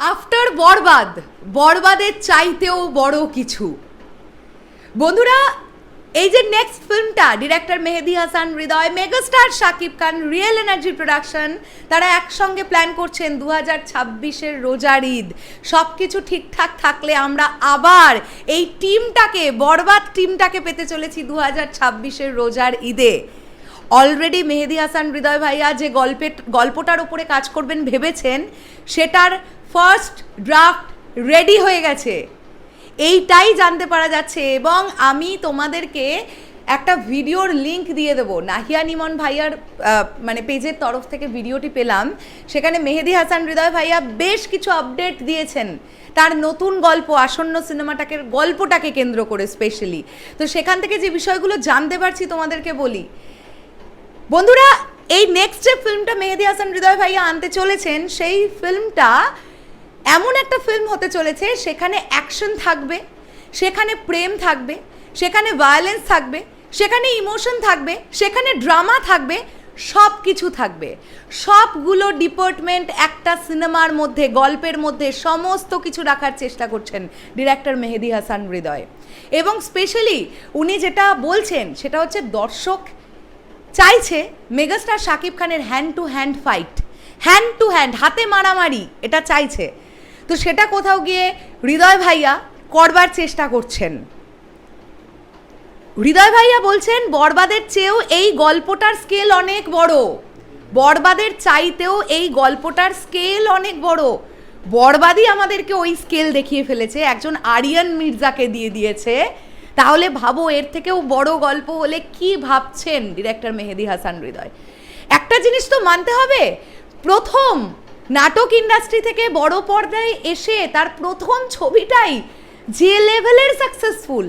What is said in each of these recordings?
After বরবাদ বরবাদের চাইতেও বড় কিছু। বন্ধুরা, এই যে next ফিল্মটা director Mehedi Hasan, Hridoy megastar Shakib Khan Real Energy Production তারা একসঙ্গে প্ল্যান করছেন দু হাজার ছাব্বিশের রোজার ঈদ। সব কিছু ঠিকঠাক থাকলে আমরা আবার এই টিমটাকে বরবাদ টিমটাকে পেতে চলেছি দু হাজার ছাব্বিশের রোজার ঈদে। অলরেডি মেহেদি হাসান, হৃদয় ভাইয়া যে গল্পের গল্পটার উপরে কাজ করবেন ভেবেছেন, সেটার ফার্স্ট ড্রাফট রেডি হয়ে গেছে। এইটাই জানতে পারা যাচ্ছে এবং আমি তোমাদেরকে একটা ভিডিওর লিংক দিয়ে দেবো। নাহিয়া নিমন ভাইয়ার মানে পেজের তরফ থেকে ভিডিওটি পেলাম। সেখানে মেহেদি হাসান, হৃদয় ভাইয়া বেশ কিছু আপডেট দিয়েছেন। তার নতুন গল্প, আসন্ন সিনেমাটাকে গল্পটাকে কেন্দ্র করে স্পেশালি তো সেখান থেকে যে বিষয়গুলো জানতে পারছি তোমাদেরকে বলি। বন্ধুরা, এই নেক্সট যে ফিল্মটা মেহেদি হাসান হৃদয় ভাইয়া আনতে চলেছেন, সেই ফিল্মটা এমন একটা ফিল্ম হতে চলেছে, সেখানে অ্যাকশন থাকবে, সেখানে প্রেম থাকবে, সেখানে ভায়োলেন্স থাকবে, সেখানে ইমোশন থাকবে, সেখানে ড্রামা থাকবে সব কিছু থাকবে। সবগুলো ডিপার্টমেন্ট একটা সিনেমার মধ্যে, গল্পের মধ্যে সমস্ত কিছু রাখার চেষ্টা করছেন ডিরেক্টর মেহেদি হাসান হৃদয়। এবং স্পেশালি উনি যেটা বলছেন, সেটা হচ্ছে দর্শক চাইছে মেগাস্টার শাকিব খানের hand to hand fight hand to hand হাতে মারামারি, এটা চাইছে। তো সেটা কোথাও গিয়ে হৃদয় ভাইয়া করবার চেষ্টা করছেন। হৃদয় ভাইয়া বলছেন, বরবাদের চেয়েও এই গল্পটার স্কেল অনেক বড়। বরবাদের চাইতেও এই গল্পটার স্কেল অনেক বড়। বরবাদই আমাদেরকে ওই স্কেল দেখিয়ে ফেলেছে। একজন আরিয়ান মির্জাকে দিয়ে দিয়েছে। তাহলে ভাবো এর থেকেও বড় গল্প হলে কি ভাবছেন ডিরেক্টর মেহেদি হাসান হৃদয়? একটা জিনিস তো মানতে হবে, প্রথম নাটক ইন্ডাস্ট্রি থেকে বড় পর্দায় এসে তার প্রথম ছবিটাই যে লেভেলের সাকসেসফুল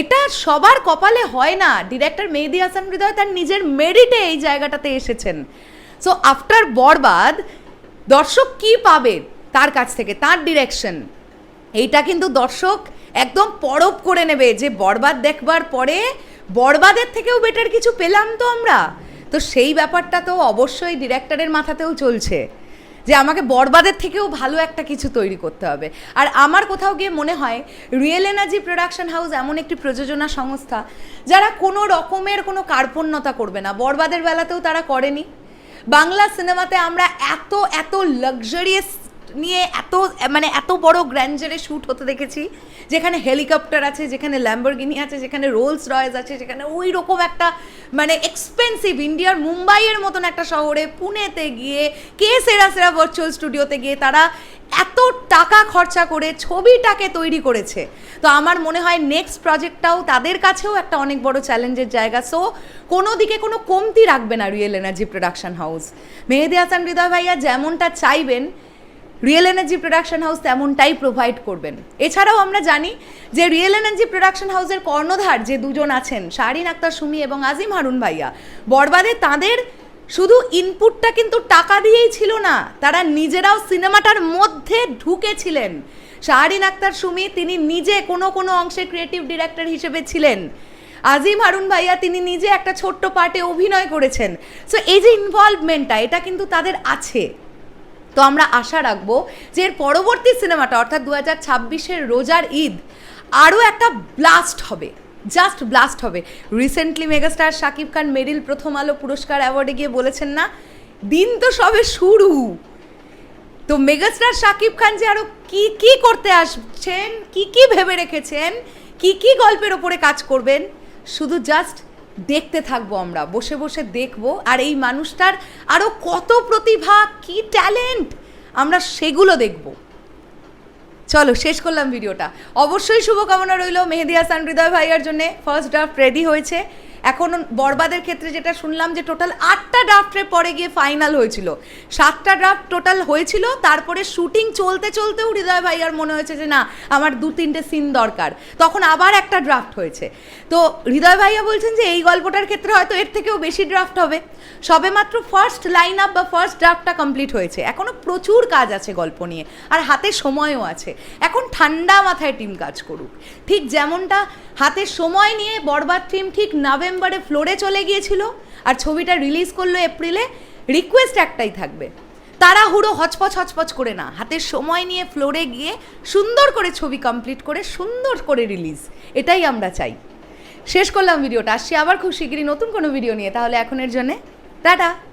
এটা সবার কপালে হয় না। ডিরেক্টর মেহেদি হাসান হৃদয় তার নিজের মেরিটে এই জায়গাটাতে এসেছেন। সো আফটার বরবাদ, দর্শক কি পাবে তার কাছ থেকে, তার ডিরেকশন এইটা কিন্তু দর্শক একদম পরব করে নেবে যে বরবাদ দেখবার পরে বরবাদের থেকেও বেটার কিছু পেলাম তো আমরা। তো সেই ব্যাপারটা তো অবশ্যই ডিরেক্টরের মাথাতেও চলছে যে আমাকে বরবাদের থেকেও ভালো একটা কিছু তৈরি করতে হবে। আর আমার কোথাও গিয়ে মনে হয় রিয়েল এনার্জি প্রোডাকশন হাউস এমন একটি প্রযোজনা সংস্থা যারা কোনো রকমের কোনো কার্পণ্যতা করবে না। বরবাদের বেলাতেও তারা করেনি। বাংলা সিনেমাতে আমরা এত এত লাক্সারিয়াস নিয়ে এত মানে এত বড় গ্র্যান্ডারে শ্যুট হতে দেখেছি, যেখানে হেলিকপ্টার আছে, যেখানে ল্যাম্বরগিনি আছে, যেখানে রোলস রয়েস আছে, যেখানে ওই রকম একটা মানে এক্সপেন্সিভ ইন্ডিয়ার মুম্বাইয়ের মতন একটা শহরে পুনেতে গিয়ে, কে সেরা সেরা ভার্চুয়াল স্টুডিওতে গিয়ে তারা এত টাকা খরচা করে ছবিটাকে তৈরি করেছে। তো আমার মনে হয় নেক্সট প্রজেক্টটাও তাদের কাছেও একটা অনেক বড় চ্যালেঞ্জের জায়গা। সো কোনো দিকে কোনো কমতি রাখবে না Real Energy Production House Mehedi Hasan, Hridoy ভাইয়া যেমনটা চাইবেন রিয়েল এনার্জি প্রোডাকশন হাউস তেমনটাই প্রোভাইড করবেন। এছাড়াও আমরা জানি যে রিয়েল এনার্জি প্রোডাকশন হাউসের কর্ণধার যে দুজন আছেন শাহরিন আক্তার সুমি এবং আজিম হারুন ভাইয়া, বরবাদে তাদের শুধু ইনপুটটা কিন্তু টাকা দিয়েই ছিল না, তারা নিজেরাও সিনেমাটার মধ্যে ঢুকেছিলেন। শাহরিন আক্তার সুমি তিনি নিজে কোনো কোনো অংশে ক্রিয়েটিভ ডিরেক্টর হিসেবে ছিলেন। আজিম হারুন ভাইয়া তিনি নিজে একটা ছোট্ট পার্টে অভিনয় করেছেন। সো এই যে ইনভলভমেন্টটা এটা কিন্তু তাদের আছে। তো আমরা আশা রাখব যে এর পরবর্তী সিনেমাটা, অর্থাৎ দু হাজার ছাব্বিশের রোজার ঈদ, আরও একটা ব্লাস্ট হবে। জাস্ট ব্লাস্ট হবে। Recently megastar Shakib Khan Meril Prothom Alo পুরস্কার অ্যাওয়ার্ডে গিয়ে বলেছেন না, দিন তো সবে শুরু। তো মেগাস্টার শাকিব খান যে আরও কি কি করতে আসছেন, কি কি ভেবে রেখেছেন, কি কি গল্পের ওপরে কাজ করবেন, শুধু জাস্ট দেখতে থাকব আমরা, বসে বসে দেখব। আর এই মানুষটার আরও কত প্রতিভা, কি ট্যালেন্ট, আমরা সেগুলো দেখব। চলো, শেষ করলাম ভিডিওটা। অবশ্যই শুভকামনা রইল মেহেদি হাসান হৃদয় ভাইয়ার জন্যে। ফার্স্ট ড্রাফট রেডি হয়েছে। এখন বরবাদের ক্ষেত্রে যেটা শুনলাম যে টোটাল আটটা ড্রাফটের পরে গিয়ে ফাইনাল হয়েছিল। সাতটা ড্রাফট টোটাল হয়েছিল, তারপরে শুটিং চলতে চলতেও হৃদয় ভাই আর মনে হয়েছে যে না, আমার দু তিনটে সিন দরকার। তখন আবার একটা ড্রাফট হয়েছে। তো হৃদয় ভাইয়া বলছেন যে এই গল্পটার ক্ষেত্রে হয়তো এর থেকেও বেশি ড্রাফট হবে। সবে মাত্র ফার্স্ট লাইন আপ বা ফার্স্ট ড্রাফটটা কমপ্লিট হয়েছে। এখনও প্রচুর কাজ আছে গল্প নিয়ে, আর হাতে সময়ও আছে। এখন ঠান্ডা মাথায় টিম কাজ করুক। ঠিক যেমনটা, হাতে সময় নিয়ে বরবাদ টিম ঠিক নভেম্বরে ফ্লোরে চলে গিয়েছিল আর ছবিটা রিলিজ করল এপ্রিলে, রিকোয়েস্ট একটাই থাকবে। তারা হুড়ো হচপচ হচপচ করে না হাতের সময় নিয়ে ফ্লোরে গিয়ে সুন্দর করে ছবি কমপ্লিট করে সুন্দর করে রিলিজ এটাই আমরা চাই। শেষ করলাম ভিডিওটা, আসছি আবার খুব শিগগিরই নতুন কোনো ভিডিও নিয়ে, তাহলে এখনের জন্যে টাটা।